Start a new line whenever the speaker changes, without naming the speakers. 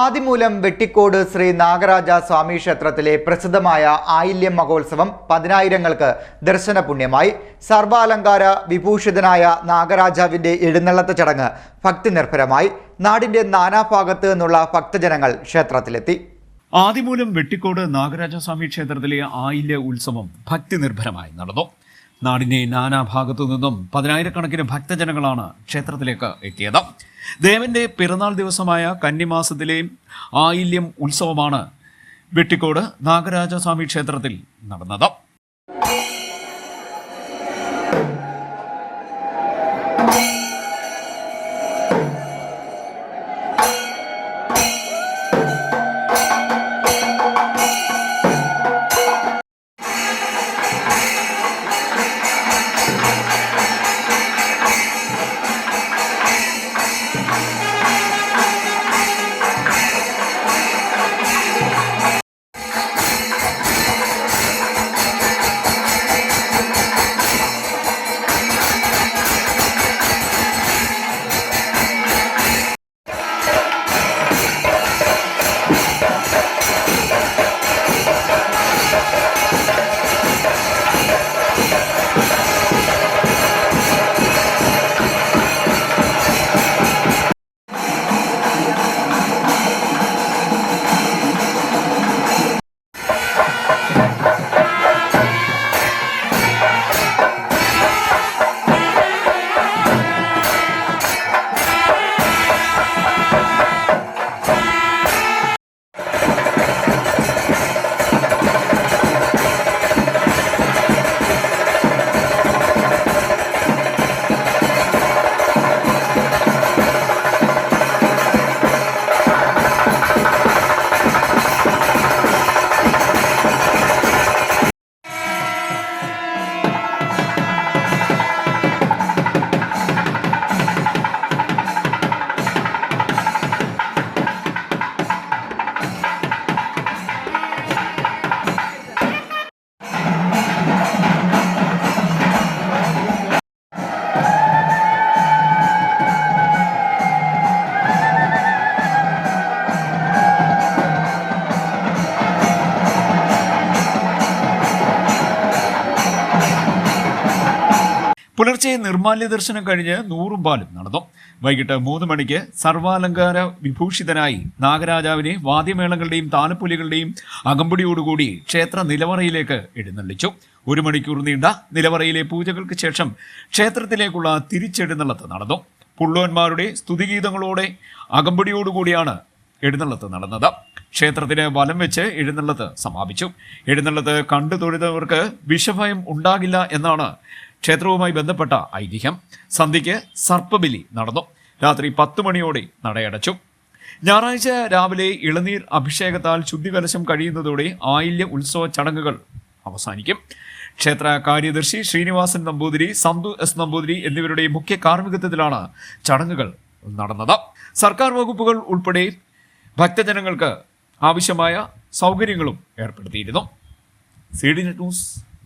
ആദിമൂലം വെട്ടിക്കോട് ശ്രീ നാഗരാജ സ്വാമി ക്ഷേത്രത്തിലെ പ്രസിദ്ധമായ ആയില്യം മഹോത്സവം പതിനായിരങ്ങൾക്ക് ദർശന പുണ്യമായി സർവാലങ്കാര വിഭൂഷിതനായ നാഗരാജാവിന്റെ എഴുന്നള്ളത്ത ചടങ്ങ് ഭക്തിനിർഭരമായി. നാടിന്റെ നാനാഭാഗത്തു നിന്നുള്ള ഭക്തജനങ്ങൾ ക്ഷേത്രത്തിലെത്തി.
ആദിമൂലം വെട്ടിക്കോട് നാഗരാജസ്വാമി ക്ഷേത്രത്തിലെ ആയില്യ ഉത്സവം ഭക്തിനിർഭരമായി നടന്നു. നാടിന്റെ നാനാഭാഗത്തു നിന്നും പതിനായിരക്കണക്കിന് ഭക്തജനങ്ങളാണ് ക്ഷേത്രത്തിലേക്ക് എത്തിയത്. ദേവന്റെ പിറന്നാൾ ദിവസമായ കന്നിമാസത്തിലെ ആയില്യം ഉത്സവമാണ് വെട്ടിക്കോട് നാഗരാജസ്വാമി ക്ഷേത്രത്തിൽ നടന്നത്. you പുലർച്ചെ നിർമാല്യ ദർശനം കഴിഞ്ഞ് നൂറും പാലും നടന്നു. വൈകിട്ട് മൂന്ന് മണിക്ക് സർവാലങ്കാര വിഭൂഷിതനായി നാഗരാജാവിനെ വാദ്യമേളങ്ങളുടെയും താലപ്പൊലികളുടെയും അകമ്പടിയോടുകൂടി ക്ഷേത്ര നിലവറയിലേക്ക് എഴുന്നള്ളിച്ചു. ഒരു മണിക്കൂർ നീണ്ട നിലവറയിലെ പൂജകൾക്ക് ശേഷം ക്ഷേത്രത്തിലേക്കുള്ള തിരിച്ചെഴുന്നള്ളത്ത് നടന്നു. പുള്ളുവന്മാരുടെ സ്തുതിഗീതങ്ങളോടെ അകമ്പടിയോടുകൂടിയാണ് എഴുന്നള്ളത്ത് നടന്നത്. ക്ഷേത്രത്തിന് വലം വെച്ച് എഴുന്നള്ളത്ത് സമാപിച്ചു. എഴുന്നള്ളത്ത് കണ്ടു തൊഴുന്നവർക്ക് വിഷഭയം ഉണ്ടാകില്ല എന്നാണ് ക്ഷേത്രവുമായി ബന്ധപ്പെട്ട ഐതിഹ്യം. സന്ധ്യയ്ക്ക് സർപ്പബലി നടന്നു. രാത്രി പത്ത് മണിയോടെ നടയടച്ചു. ഞായറാഴ്ച രാവിലെ ഇളനീർ അഭിഷേകത്താൽ ശുദ്ധികലശം കഴിയുന്നതോടെ ആയില്യ ഉത്സവ ചടങ്ങുകൾ അവസാനിക്കും. ക്ഷേത്ര കാര്യദർശി ശ്രീനിവാസൻ നമ്പൂതിരി സന്തു എസ് നമ്പൂതിരി എന്നിവരുടെ മുഖ്യ കാർമ്മികത്വത്തിലാണ് ചടങ്ങുകൾ നടന്നത്. സർക്കാർ വകുപ്പുകൾ ഉൾപ്പെടെ ഭക്തജനങ്ങൾക്ക് ആവശ്യമായ സൗകര്യങ്ങളും ഏർപ്പെടുത്തിയിരുന്നു. C D net news